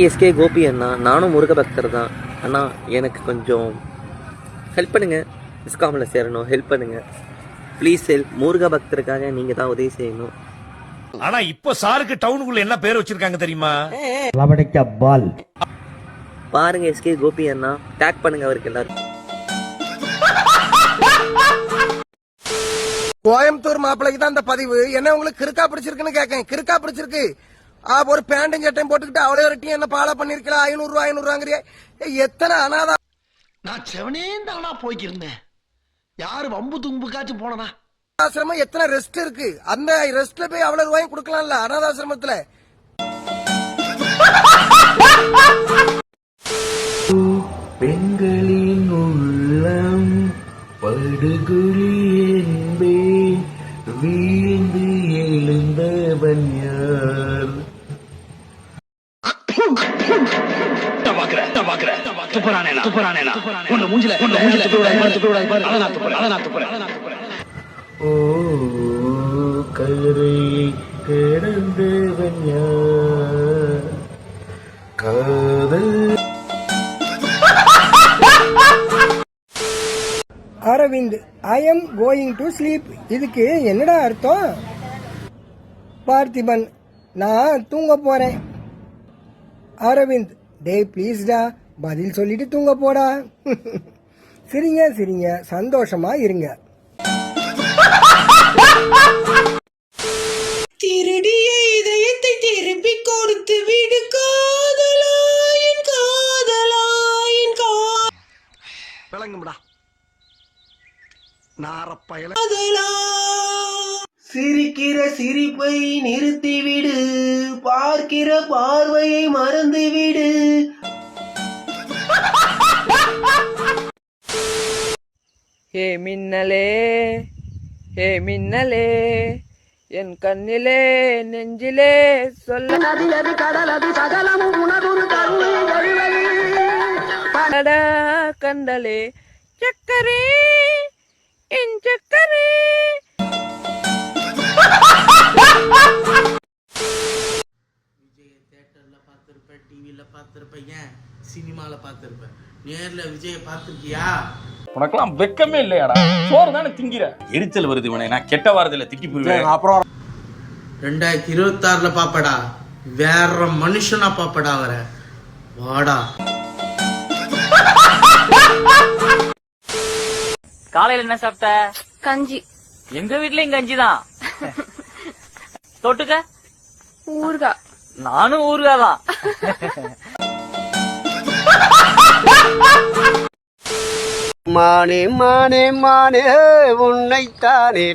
SK Gopi அண்ணா நானும் முருக பக்தர் தான். அண்ணா எனக்கு கொஞ்சம் ஹெல்ப் பண்ணுங்க. இஸ்காமில் சேரணும் ஹெல்ப் பண்ணுங்க. ப்ளீஸ் ஹெல்ப் முருக பக்தருக்காக நீங்கள் தான் உதவி செய்யணும். ஆனா இப்போ சாருக்கு டவுனுக்குள்ள என்ன பேர் வச்சிருக்காங்க தெரியுமா? லவடக்க பால். பாருங்க எஸ்கே கோபி அண்ணா. டேக் பண்ணுங்க அவருக்கு எல்லாரும் கோயம்புத்தூர் மாப்பிளைக்கு தான் இந்த பதிவு. என்ன உங்களுக்கு கிறுக்கா பிடிச்சிருக்குன்னு கேட்கேன் கிறுக்கா பிடிச்சிருக்கு. ஒரு பேண்டையும் சட்டையும் போட்டுக்கிட்டு அவளே ஒரு டீ என்ன பாலா பண்ணிருக்கலாம் ஐநூறு ரூபாய் ஐநூறு ரூபாங்கிறிய. எத்தனை அனாதா நான் செவனேந்தானா போய்க்கிருந்தேன். யாரு வம்பு தும்புக்காச்சும் போனனா ஆசிரமம் எத்தனை ரெஸ்ட் இருக்கு? அந்த ரெஸ்ட்ல போய் அவ்வளவு ரூபாயும் கொடுக்கலாம்ல அனாதாசிரமத்துல? பெண்களின் உள்ளம் படுகுழி என்பேன் வீழ்ந்து எழுந்தவன் யார்? ஓ கடந்தவன் யார் காதல் Aravind I am going to sleep இதுக்கு என்னடா அர்த்தம்? பார்த்திபன் நான் தூங்க போறேன். அரவிந்த் டே. ப்ளீஸ்டா பதில் சொல்லிட்டு தூங்க போடா. சிரிங்க சிரிங்க. சந்தோஷமா இருங்க. திருடிய இதயத்தை திருப்பி கொடுத்து விடு. காதலாயின் காதலாயின் விளங்கும்டா. நாரப்பயல காதலா சிரிக்கிற சிரிப்பை நிறுத்திவிடு. பார்க்கிற பார்வையை மறந்துவிடு. ஹே மின்னலே ஹே மின்னலே என் கண்ணிலே நெஞ்சிலே சொல்ல நதி அது கடல் அது சகலமும் கடா கண்டலே சக்கரே என் சக்கரே. ஏன்? சினிமாவில் பார்த்துருப்பேன். நேரில் விஜயை பார்த்துருக்கியா? உனக்கெல்லாம் வெக்கமே இல்லையாடா? சோறு தானே திங்கிற? எரிச்சல் வருது இவனை. நான் கெட்ட வாரத்துல திட்டி போயிருவேன் அப்புறம் ரெண்டாயிரத்தி இருபத்தாறில் பாப்படா. வேற மனுஷனா பாப்படா அவரை. வாடா. காலையில என்ன சாப்பிட்ட? கஞ்சி. எங்க வீட்லயும் கஞ்சி தான் தொட்டுக்க? ஊர்கா நானும் ஊர்காதான் மானே மானே மானே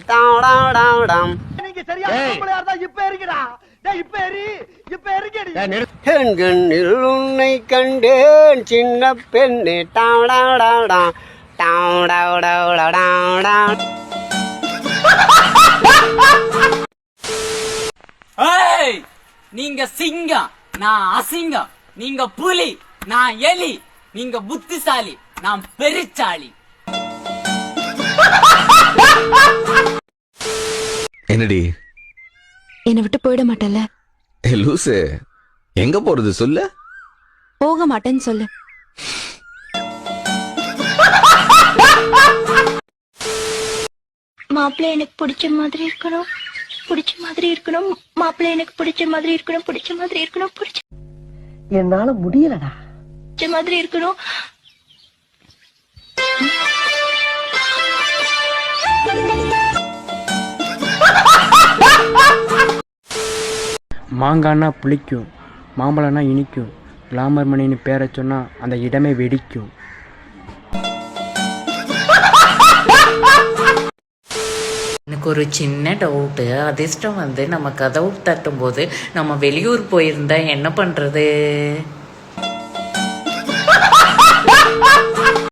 டாடாடாடாம் இப்ப எரிக்கடி. என் கண்ணில் உன்னை கண்டேன் சின்ன பெண்ணே. டாடாடாடா டாடாடாடாடா நீங்க சிங்கம் நான் அசிங்கம். நீங்க புலி நான் எலி. நீங்க புத்திசாலி நான் பெருச்சாளி என்னடி? என்னை விட்டு போயிட மாட்டேன்ல ஏ லூசு. எங்க போறது சொல்லு? போக மாட்டேன்னு சொல்லு. மாப்பிள்ளை எனக்கு பிடிச்ச மாதிரி இருக்கணும். பிடிச்ச மாதிரி இருக்கணும். மாப்பிள்ளை எனக்கு பிடிச்ச மாதிரி இருக்கணும். பிடிச்ச மாதிரி இருக்கணும். பிடிச்ச என்னால முடியலடா. பிடிச்ச மாதிரி இருக்கணும். மாங்கானா புளிக்கும் மாம்பழம்னா இனிக்கும். கிளாமர் மணின்னு பேரை சொன்னா அந்த இடமே வெடிக்கும். எனக்கு ஒரு சின்ன டவுட்டு அதிர்ஷ்டம் வந்து நம்ம கதவு தட்டும்போது நம்ம வெளியூர் போயிருந்தா என்ன பண்றது?